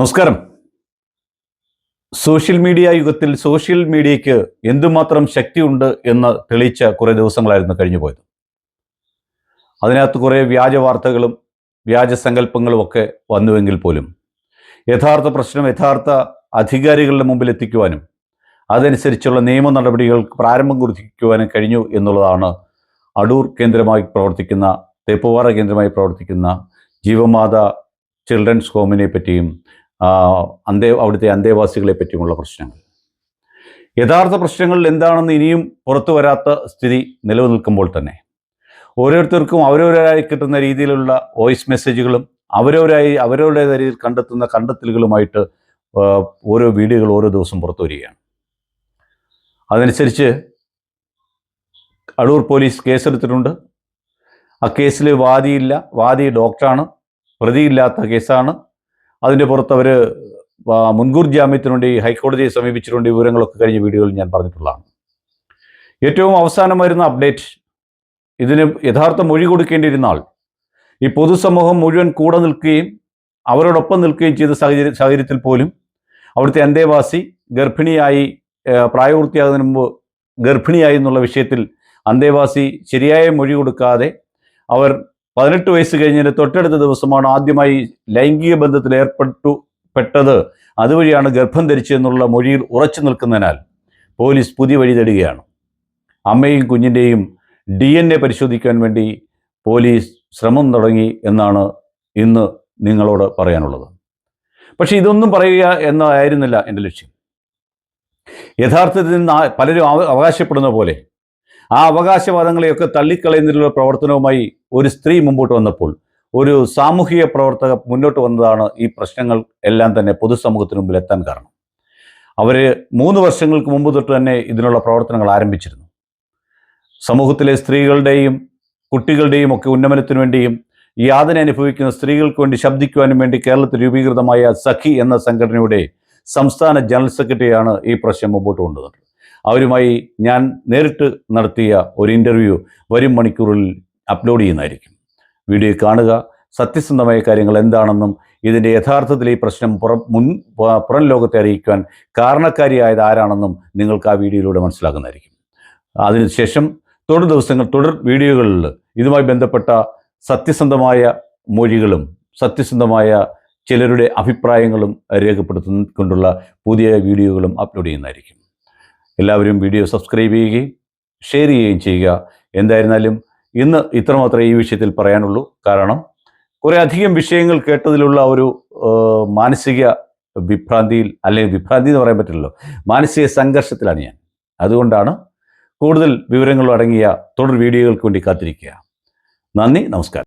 നമസ്കാരം. Social media യുഗത്തിൽ social മീഡിയയ്ക്ക് എന്തുമാത്രം ശക്തിയുണ്ട് എന്ന് തെളിയിച്ച കുറേ ദിവസങ്ങളായിരുന്നു കഴിഞ്ഞു പോയത് അതിനകത്ത് കുറേ വ്യാജ വാർത്തകളും വ്യാജ സങ്കല്പങ്ങളും ഒക്കെ വന്നുവെങ്കിൽ പോലും യഥാർത്ഥ പ്രശ്നം യഥാർത്ഥ അധികാരികളുടെ മുമ്പിൽ എത്തിക്കുവാനും അതനുസരിച്ചുള്ള നിയമ നടപടികൾ പ്രാരംഭം കുറിക്കുവാനും കഴിഞ്ഞു എന്നുള്ളതാണ് അടൂർ കേന്ദ്രമായി പ്രവർത്തിക്കുന്ന തേപ്പുപാറ കേന്ദ്രമായി പ്രവർത്തിക്കുന്ന ജീവമാത ചിൽഡ്രൻസ് ഹോമിനെ പറ്റിയും അന്തേ അവിടുത്തെ അന്തേവാസികളെ പറ്റിയുമുള്ള പ്രശ്നങ്ങൾ. യഥാർത്ഥ പ്രശ്നങ്ങൾ എന്താണെന്ന് ഇനിയും പുറത്തു വരാത്ത സ്ഥിതി നിലനിൽക്കുമ്പോൾ തന്നെ ഓരോരുത്തർക്കും അവരവരായി കിട്ടുന്ന രീതിയിലുള്ള വോയിസ് മെസ്സേജുകളും അവരവരായി അവരവരുടെ രീതിയിൽ കണ്ടെത്തുന്ന കണ്ടെത്തലുകളുമായിട്ട് ഓരോ വീഡിയോകൾ ഓരോ ദിവസം പുറത്തു വരികയാണ്. അതനുസരിച്ച് അടൂർ പോലീസ് കേസെടുത്തിട്ടുണ്ട്. ആ കേസിൽ വാദിയില്ല. വാദി ഡോക്ടറാണ്. പ്രതിയില്ലാത്ത കേസാണ്. അതിന്റെ പുറത്ത് അവർ മുൻകൂർ ജാമ്യത്തിന് വേണ്ടി ഹൈക്കോടതിയെ സമീപിച്ചിട്ടുണ്ട് വിവരങ്ങളൊക്കെ കഴിഞ്ഞ വീഡിയോയിൽ ഞാൻ പറഞ്ഞിട്ടുള്ളതാണ്. ഏറ്റവും അവസാനം വരുന്ന അപ്ഡേറ്റ് ഇതിന് യഥാർത്ഥ മൊഴി കൊടുക്കേണ്ടിയിരുന്ന ആൾ ഈ പൊതുസമൂഹം മുഴുവൻ കൂടെ നിൽക്കുകയും അവരോടൊപ്പം നിൽക്കുകയും ചെയ്ത സാഹചര്യ സാഹചര്യത്തിൽ പോലും അവിടുത്തെ അന്തേവാസി ഗർഭിണിയായി പ്രായപൂർത്തിയാകുന്നതിന് മുമ്പ് ഗർഭിണിയായി എന്നുള്ള വിഷയത്തിൽ അന്തേവാസി ശരിയായ മൊഴി കൊടുക്കാതെ അവർ പതിനെട്ട് വയസ്സ് കഴിഞ്ഞതിന്റെ തൊട്ടടുത്ത ദിവസമാണ് ആദ്യമായി ലൈംഗിക ബന്ധത്തിൽ ഏർപ്പെട്ടു പെട്ടത്. അതുവഴിയാണ് ഗർഭം ധരിച്ചതെന്നുള്ള മൊഴിയിൽ ഉറച്ചു നിൽക്കുന്നതിനാൽ പോലീസ് പുതിയ വഴി തേടുകയാണ്. അമ്മയും കുഞ്ഞിന്റെയും ഡി എൻ എ പരിശോധിക്കാൻ വേണ്ടി പോലീസ് ശ്രമം തുടങ്ങി എന്നാണ് ഇന്ന് നിങ്ങളോട് പറയാനുള്ളത്. പക്ഷേ ഇതൊന്നും പറയുക എന്നതായിരുന്നില്ല എന്റെ ലക്ഷ്യം. യഥാർത്ഥത്തിൽ നിന്ന് പലരും അവകാശപ്പെടുന്ന പോലെ ആ അവകാശവാദങ്ങളെയൊക്കെ തള്ളിക്കളയുന്നതിലുള്ള പ്രവർത്തനവുമായി ഒരു സ്ത്രീ മുമ്പോട്ട് വന്നപ്പോൾ ഒരു സാമൂഹിക പ്രവർത്തക മുന്നോട്ട് വന്നതാണ് ഈ പ്രശ്നങ്ങൾ എല്ലാം തന്നെ പൊതുസമൂഹത്തിന് മുമ്പിൽ എത്താൻ കാരണം. അവർ മൂന്ന് വർഷങ്ങൾക്ക് മുമ്പ് തൊട്ട് തന്നെ ഇതിനുള്ള പ്രവർത്തനങ്ങൾ ആരംഭിച്ചിരുന്നു. സമൂഹത്തിലെ സ്ത്രീകളുടെയും കുട്ടികളുടെയും ഒക്കെ ഉന്നമനത്തിനു വേണ്ടിയും യാതന അനുഭവിക്കുന്ന സ്ത്രീകൾക്ക് വേണ്ടി ശബ്ദിക്കുവാനും വേണ്ടി കേരളത്തിൽ രൂപീകൃതമായ സഖി എന്ന സംഘടനയുടെ സംസ്ഥാന ജനറൽ സെക്രട്ടറിയാണ് ഈ പ്രശ്നം മുമ്പോട്ട് കൊണ്ടുവന്നത്. അവരുമായി ഞാൻ നേരിട്ട് നടത്തിയ ഒരു ഇന്റർവ്യൂ വരും മണിക്കൂറിൽ അപ്ലോഡ് ചെയ്യുന്നതായിരിക്കും. വീഡിയോ കാണുക. സത്യസന്ധമായ കാര്യങ്ങൾ എന്താണെന്നും ഇതിന്റെ യഥാർത്ഥത്തിൽ ഈ പ്രശ്നം പുറം മുൻ പുറം ലോകത്തെ അറിയിക്കുവാൻ കാരണക്കാരിയായത് ആരാണെന്നും നിങ്ങൾക്ക് ആ വീഡിയോയിലൂടെ മനസ്സിലാക്കുന്നതായിരിക്കും അതിനുശേഷം തുടർ ദിവസങ്ങൾ തുടർ വീഡിയോകളിൽ ഇതുമായി ബന്ധപ്പെട്ട സത്യസന്ധമായ മൊഴികളും സത്യസന്ധമായ ചിലരുടെ അഭിപ്രായങ്ങളും രേഖപ്പെടുത്തിക്കൊണ്ടുള്ള പുതിയ വീഡിയോകളും അപ്ലോഡ് ചെയ്യുന്നതായിരിക്കും. എല്ലാവരും വീഡിയോ സബ്സ്ക്രൈബ് ചെയ്യുകയും ഷെയർ ചെയ്യുകയും ചെയ്യുക. എന്തായിരുന്നാലും ഇന്ന് ഇത്രമാത്രമേ ഈ വിഷയത്തിൽ പറയാനുള്ളൂ. കാരണം കുറേ അധികം വിഷയങ്ങൾ കേട്ടതിലുള്ള ഒരു മാനസിക വിഭ്രാന്തിയിൽ അല്ലെങ്കിൽ വിഭ്രാന്തി എന്ന് പറയാൻ പറ്റില്ലല്ലോ മാനസിക സംഘർഷത്തിലാണ് ഞാൻ. അതുകൊണ്ടാണ് കൂടുതൽ വിവരങ്ങൾ അടങ്ങിയ തുടർ വീഡിയോകൾക്ക് വേണ്ടി കാത്തിരിക്കുക. നന്ദി നമസ്കാരം.